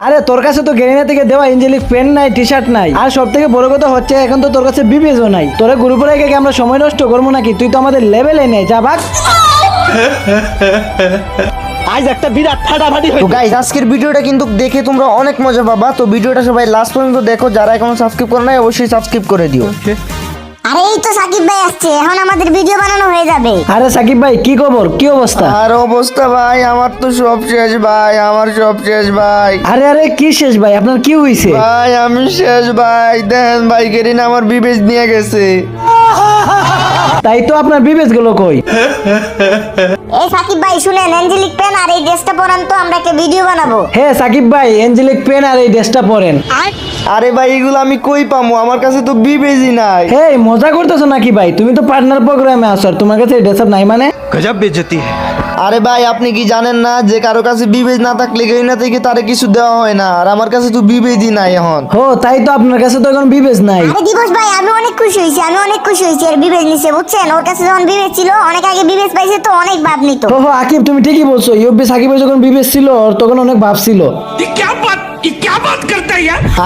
আরে তোর কাছে তো গেরিনা থেকে দেওয়া এঞ্জেলিক পেন নাই টি শার্ট নাই। আর সব থেকে বড় কথা হচ্ছে এখন তো তোর কাছে বিবেচও নাই। তোরা গ্রুপে রেখে আমরা সময় নষ্ট করব নাকি? তুই তো আমাদের লেভেলে নেই যা ভাগ। আজ একটা বিরাট ফাটাফাটি হয়েছে। গাইজ আজকের ভিডিওটা কিন্তু দেখে তোমরা অনেক মজা পাবা। তো ভিডিওটা সবাই লাস্ট পর্যন্ত দেখো। যারা এখনও সাবস্ক্রাইব করে নাই অবশ্যই সাবস্ক্রাইব করে দিও। আরে এই তো সাকিব ভাই আসছে। এখন আমাদের ভিডিও বানানো হয়ে যাবে। আরে সাকিব ভাই কি খবর? কি অবস্থা? আর অবস্থা ভাই আমার তো সব শেষ ভাই আমার সব শেষ ভাই। আরে আরে কি শেষ ভাই? আপনার কি হয়েছে ভাই আমি শেষ ভাই। দেন ভাই কেরিন আমার বিবেচ নিয়ে গেছে। তাই তো আপনার বিবেচগুলো কই? এই সাকিব ভাই শুনেন অ্যাঞ্জেলিক পেন আর এই ড্রেসটা পরান তো আমরা একটা ভিডিও বানাবো। হ্যাঁ সাকিব ভাই এঞ্জেলিক পেন আর এই ড্রেসটা পরেন। আরে ভাই এগুলো আমি কই পামু? আমার কাছে তো বিবেজি নাই। হে মজা করতেছো নাকি ভাই? তুমি তো পার্টনার প্রোগ্রামে আসো তোমার কাছে ড্রেস আপ নাই মানে? গজব বেজতি। আরে ভাই আপনি কি জানেন না যে কারও কাছে বিবেজ না থাকলে গেরিনা থেকে তারে কিছু দেওয়া হয় না? আর আমার কাছে তো বিবেজই নাই এখন। হো তাই তো আপনার কাছে তো এখন বিবেজ নাই। আরে দিবস ভাই আমি অনেক খুশি হইছি আমি অনেক খুশি হইছি আর বিবেজ নিছে বুঝছেন? ওর কাছে যখন বিবেজ ছিল অনেক আগে বিবেজ পাইছে তো অনেক ভাব নিত। হো হো আকিব তুমি ঠিকই বলছো। ইউবি সাকিবের যখন বিবেজ ছিল ওর তখন অনেক ভাব ছিল।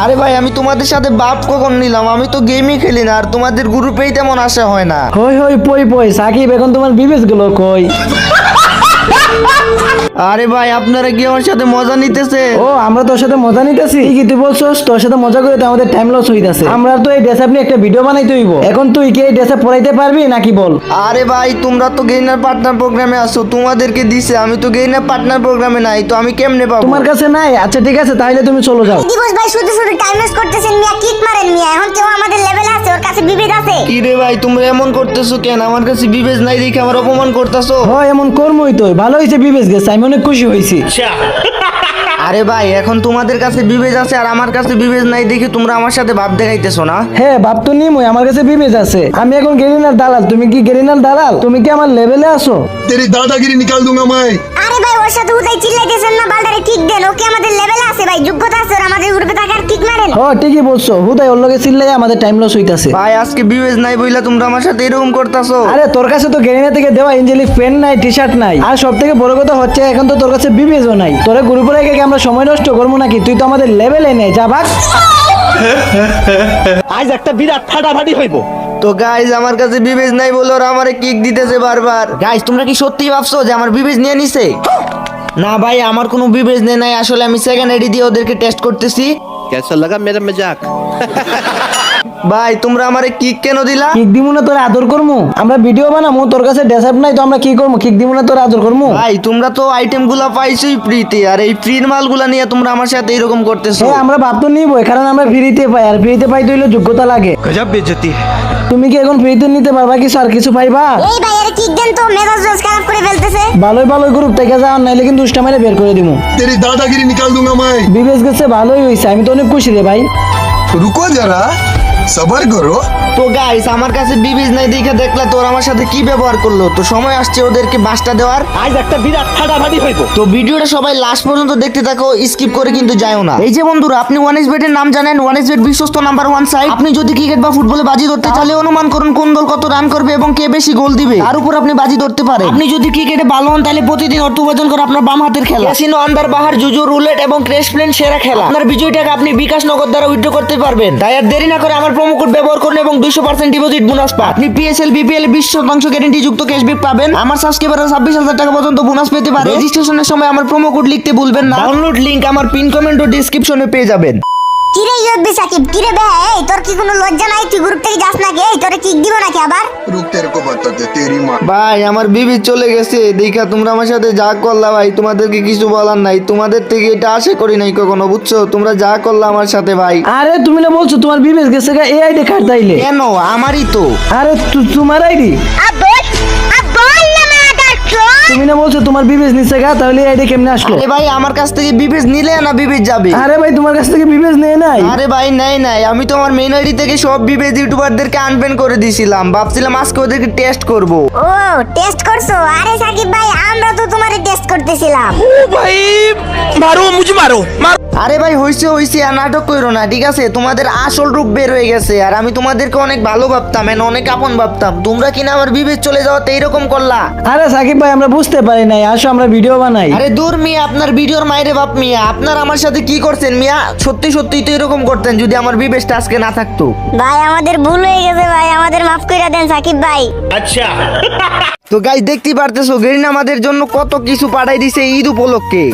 আরে ভাই আমি তোমাদের সাথে বাপ কখন নিলাম? আমি তো গেমই খেলি না আর তোমাদের গ্রুপেই তেমন আসা হয় না। হই হই পই পই সাকিব এখন তোমার বিবেচগুলো কই? আরে ভাই আপনারা কি আমার সাথে মজা নিতেছে? ও আমরা তোর সাথে মজা নিতেছি। কি তুই বলছস তোর সাথে মজা করে তো আমাদের টাইম লস হইতাছে। আমরা তো এই ড্রেস আপনি একটা ভিডিও বানাইতে হইব। এখন তুই কি এই ড্রেস পড়াইতে পারবি নাকি বল? আরে ভাই তোমরা তো গেইনার পার্টনার প্রোগ্রামে আসো তোমাদেরকে দিছে আমি তো গেইনার পার্টনার প্রোগ্রামে নাই তো আমি কেমনে পাবো? তোমার কাছে নাই? আচ্ছা ঠিক আছে তাহলে তুমি চলো যাও। দিবস ভাই শুধু শুধু কি রে ভাই তোমরা এমন করতেছো কেন? আমার কাছে বিবেজ নাই দেখে আমার অপমান করতেছো। হয় এমন কর্মই তো। ভালো হয়েছে বিবেজ গেছে আমি অনেক খুশি হয়েছি। আচ্ছা। আরে ভাই এখন তোমাদের কাছে বিবেজ আছে আর আমার কাছে বিবেজ নাই দেখে তোমরা আমার সাথে ভাব দেখাইতেছো না? হ্যাঁ বাপ তো নিমই আমার কাছে বিবেজ আছে। আমি এখন গেরিনার দালাল তুমি কি গেরিনার দালাল? তুমি কি আমার লেভেলে আসো তেরি দাদাগিরি নিকাল দুঙ্গা মাই। আরে ভাই ওর সাথে উদাই চিল্লাইতেছেন না বালদারে ঠিক দেন ওকে আমাদের লেভেলে ভাই যোগ্যতা আছে ওর আমাদের গ্রুপে থাকার কিক মারেন হ ঠিকই বলছো। হুদাই ওর লগে চিল্লাই আমাদের টাইম লস হইতাছে। ভাই আজকে বিবেচ নাই বইলা তোমরা আমার সাথে এরকম করতেছো। আরে তোর কাছে তো গেরিনা থেকে দেওয়া এঞ্জেলিক পেন নাই টি শার্ট নাই। আর সব থেকে বড় কথা হচ্ছে এখন তো তোর কাছে বিবেচও নাই। তোরা গ্রুপে রেখে কি আমরা সময় নষ্ট করব নাকি? তুই তো আমাদের লেভেলে নেই যা ভাগ। আজ একটা বিরাট ফাটাফাটি হইব। তো গাইজ আমার কাছে বিবেচ নাই বলে ওরা আমারে কিক দিতেছে বারবার। গাইজ তোমরা কি সত্যি ভাবছ যে আমার বিবেচ নিয়ে নিছে? না ভাই আমার কোনো বিবেচ নেই নাই আসলে আমি সেকেন্ড আইডি দিয়ে ওদেরকে টেস্ট করতেছি कैसा लगा मेरा मजाक ভাই তোমরা আমারে কিক কেন দিলা কিক দিমু না তোর আদর করমু আমরা ভিডিও বানামু তোর কাছে ডেসাপ নাই তো আমরা কি করবো কিক দিমু না তোর আদর করমু ভাই তোমরা তো আইটেম গুলা পাইছোই ফ্রিতে আর এই ফ্রির মালগুলা নিয়ে তোমরা আমার সাথে এরকম করতেছো হ্যাঁ আমরা ভাব তো নিবই কারণ আমরা ফ্রিতে পাই আর ফ্রিতে পাইতে হইলে যোগ্যতা লাগে गजब बेइज्जती है তুমি কি এখন ফ্রিতে নিতে পারবা কি স্যার কিছু পাইবা? এই ভাই এর দেন তো মেজাজ রোজ খারাপ করে ফেলতেছে। ভালোই ভালো গ্রুপ থেকে যাও না কিন্তু দুষ্টা মেরে বের করে দিমু। তেরি দাদাগিরি নিকাল দুঙ্গা মাই। বিবেশ গেছে ভালোই হইছে আমি তো অনেক খুশি রে ভাই। রুকো যারা। সবার করো। তো গাইস আমার কাছে বিবিজ নাই দেখে দেখলা তোর আমার সাথে কি ব্যবহার করল? তো সময় আসছে ওদেরকে বাসটা দেওয়ার। আজ একটা বিরাট ফাটাফাটি হইবো। তো ভিডিওটা সবাই লাস্ট পর্যন্ত দেখতে থাকো স্কিপ করে কিন্তু যাও না। এই যে বন্ধুরা আপনি ওয়ান এস বেটের নাম জানেন ওয়ান এস বেট বিশ্বস্ত নাম্বার ওয়ান সাইড আপনি যদি ক্রিকেট বা ফুটবলে বাজি ধরতে চাইলে অনুমান করুন কোন দল কত রান করবে এবং কে বেশি গোল দিবে। তার উপর আপনি বাজি ধরতে পারেন। আপনি যদি ক্রিকেটে ভালো হন তাহলে প্রতিদিন অর্থ উপার্জন করে আপনার বাম হাতের খেলা। ক্যাসিনো আন্ডার বাহার জুজু রুলেট এবং ক্রেশ প্লেন সেরা খেলা। আপনার বিজয়টাকে আপনি বিকাশ নগর দ্বারা উইথড্র করতে পারবেন। তাই আর দেরি না করে আমার প্রোমো কোড ব্যবহার করুন এবং দুইশো পার্সেন্ট ডিপোজিট বোনাস পান। আপনি পিএসএল বিপিএল বিশ শতাংশ গ্যারেন্টি যুক্ত ক্যাশব্যাক পাবেন। আমার সাবস্ক্রাইবাররা ছাব্বিশ হাজার টাকা পর্যন্ত বোনাস পেতে পারে। রেজিস্ট্রেশনের সময় আমার প্রোমো কোড লিখতে ভুলবেন না। ডাউনলোড লিংক আমার পিন কমেন্ট ও ডিসক্রিপশনে পেয়ে যাবেন। কিরে কিরে বে? তোর কি কোনো লজ্জা নাই? তুই গ্রুপ থেকে ভাই আমার বিবি চলে গেছে। দেখা তোমরা আমার সাথে যা করলা ভাই তোমাদেরকে কিছু বলার নাই। তোমাদের থেকে এটা আশা করি নাই কখনো বুঝছ? তোমরা যা করলা আমার সাথে ভাই। আরে তুমি বলছো তোমার বিবেক গেছে গা এআই দে আমারই তো। আরে তোমার আইডি আব্বা তুমি না বলছো তোমার বিবেজ নিচে গা তাহলে এটা কেমনে আসলো? আরে ভাই আমার কাছ থেকে বিবেজ নিলে না বিবেজ যাবে? আরে ভাই তোমার কাছ থেকে বিবেজ নেই নাই? আরে ভাই নাই নাই। আমি তো আমার মেইন আইডি থেকে সব বিবেজ ইউটিউবারদেরকে আনবেন করে দিছিলাম। ভাবছিলাম আজকে ওদেরকে টেস্ট করব। ও টেস্ট করছ? আরে সাকিব ভাই আমরা তো তোমারে টেস্ট করতেছিলাম। ও ভাই মারো মুজি মারো মারো। আরে ভাই হইছে হইছে আর নাটক কইরো না ঠিক আছে? তোমাদের আসল রূপ বের হয়ে গেছে আর আমি তোমাদেরকে অনেক ভালো ভাবতাম and অনেক আপন ভাবতাম। তোমরা কিনা আমার বিবেচ চলে যাওয়াতে এইরকম করলা? আরে সাকিব ভাই আমরা বুঝতে পারি নাই। আসো আমরা ভিডিও বানাই। আরে দূর মিয়া আপনার ভিডিওর মাইরে বাপ মিয়া। আপনার আমার সাথে কি করছেন মিয়া? সত্যি সত্যি তো এরকম করতেন যদি আমার বিবেচটা আজকে না থাকতো। ভাই আমাদের ভুল হয়ে গেছে ভাই। আমাদের মাফ করে দেন সাকিব ভাই। তো গাইজ দেখতে পারতেছো গেরিন আমাদের জন্য কত কিছু পাঠাই দিছে ঈদ উপলক্ষে।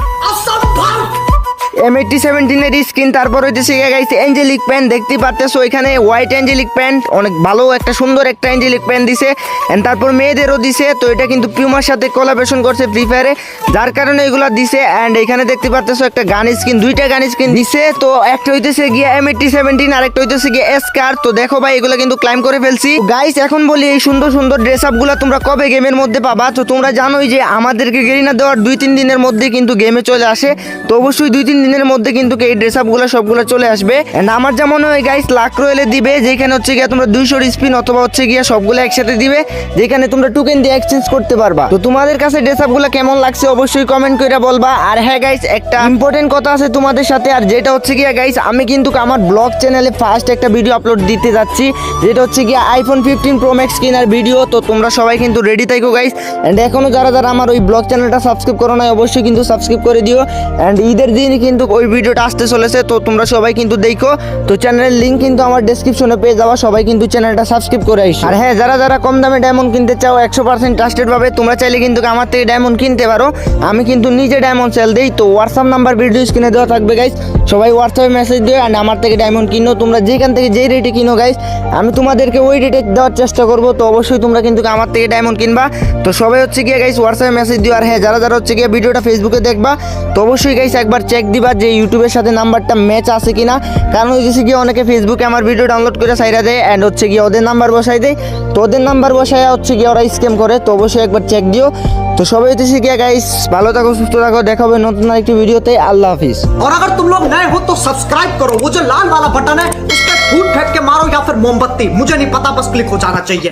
এম এইটটি সেভেন্টিনের স্কিন তারপর হইতেছে গাইছে অ্যাঞ্জেলিক প্যান্ট দেখতেই পারতেছো এখানে হোয়াইট অ্যাঞ্জেলিক প্যান্ট অনেক ভালো একটা সুন্দর একটা অ্যাঞ্জেলিক প্যান্ট দিছে। এন্ড তারপর মেয়েদেরও দিছে, তো এটা কিন্তু পিউমার সাথে কোলাবেশন করছে ফ্রি ফায়ারে যার কারণে এগুলা দিছে অ্যান্ড এখানে দেখতে পারতেছো একটা গান স্কিন দুইটা গান স্কিন দিছে। তো একটা হইতেছে গিয়ে এম এইটটি সেভেন্টিন আর একটা হইতেছে গিয়ে এসকার তো দেখো ভাই, এগুলো কিন্তু ক্লাইম করে ফেলছি। গাইস এখন বলি এই সুন্দর সুন্দর ড্রেস আপগুলা তোমরা কবে গেমের মধ্যে পাবা? তো তোমরা জানোই যে আমাদেরকে গেরিনা দেওয়ার দুই তিন দিনের মধ্যে কিন্তু গেমে চলে আসে। তো অবশ্যই দুই তিন দিনের মধ্যে কিন্তু এই ড্রেস আপগুলো সবগুলো চলে আসবে? এন্ড আমার যেমন হয় গাইস লাখ রয়েলে দিবে, যেখানে হচ্ছে গিয়ে তোমরা দুইশোর স্পিন অথবা হচ্ছে গিয়ে সবগুলো একসাথে দিবে, যেখানে তোমরা টোকেন দিয়ে এক্সচেঞ্জ করতে পারবা। তো তোমাদের কাছে ড্রেস আপগুলো কেমন লাগছে অবশ্যই কমেন্ট করে বলবা। আর হ্যাঁ গাইস একটা ইম্পর্টেন্ট কথা আছে তোমাদের সাথে, আর যেটা হচ্ছে গিয়ে গাইস আমি কিন্তু আমার ব্লগ চ্যানেলে ফার্স্ট একটা ভিডিও আপলোড দিতে যাচ্ছি, যেটা হচ্ছে গিয়ে আইফোন ফিফটিন প্রো ম্যাক্স কেনার ভিডিও তো তোমরা সবাই কিন্তু রেডি থাকো গাইস অ্যান্ড এখনও যারা যারা আমার ওই ব্লগ চ্যানেলটা সাবস্ক্রাইব করো না অবশ্যই কিন্তু সাবস্ক্রাইব করে দিও। অ্যান্ড ঈদের দিন কিন্তু ওই ভিডিওটা আসতে চলেছে, তো তোমরা সবাই কিন্তু দেখো। তো চ্যানেলের লিঙ্ক কিন্তু আমার ডেসক্রিপশনে পেয়ে যাওয়া সবাই কিন্তু চ্যানেলটা সাবস্ক্রাইব করে আইসো আর হ্যাঁ যারা যারা কম দামে ডায়মন্ড কিনতে চাও, একশো পার্সেন্ট ট্রাস্টেড তোমরা চাইলে কিন্তু আমার থেকে ডায়মন্ড কিনতে পারো। আমি কিন্তু নিজে ডায়মন্ড সেল দিই, তো হোয়াটসঅ্যাপ নাম্বার ভিডিও স্ক্রিনে দেওয়া থাকবে গাইস সবাই হোয়াটসঅ্যাপে মেসেজ দিও অ্যান্ড আমার থেকে ডায়মন্ড কিনো। তোমরা যেখান থেকে যেই রেটে কিনো গাইস আমি তোমাদেরকে ওই রেটে দেওয়ার চেষ্টা করব, তো অবশ্যই তোমরা কিন্তু আমার থেকে ডায়মন্ড কিনবা। তো সবাই হচ্ছে গিয়ে গাইস হোয়াটসঅ্যাপে মেসেজ দিও। আর হ্যাঁ যারা যারা হচ্ছে গিয়ে ভিডিওটা ফেসবুকে দেখবা, তো অবশ্যই গাইস একবার চেক দিবা। যে ইউটিউবের সাথে নাম্বারটা ম্যাচ আছে কিনা কারণ হচ্ছে গিয়ে অনেকে ফেসবুকে আমার ভিডিও ডাউনলোড করে সাইডা দেয় অ্যান্ড হচ্ছে গিয়ে ওদের নাম্বার বসাই দেয় তো ওদের নাম্বার বসায় হচ্ছে গিয়ে ওরা স্ক্যাম করে তো অবশ্যই একবার চেক দিও তো সবাই হচ্ছে গিয়ে গাইস ভালো থাকো সুস্থ থাকো দেখা হবে নতুন একটি ভিডিওতে আল্লাহ হাফিজ और अगर तुम लोग नए हो तो सब्सक्राइब करो वो जो लाल वाला बटन है उस पर फूट फेंक के मारो या फिर मोमबत्ती मुझे नहीं पता बस क्लिक हो जाना चाहिए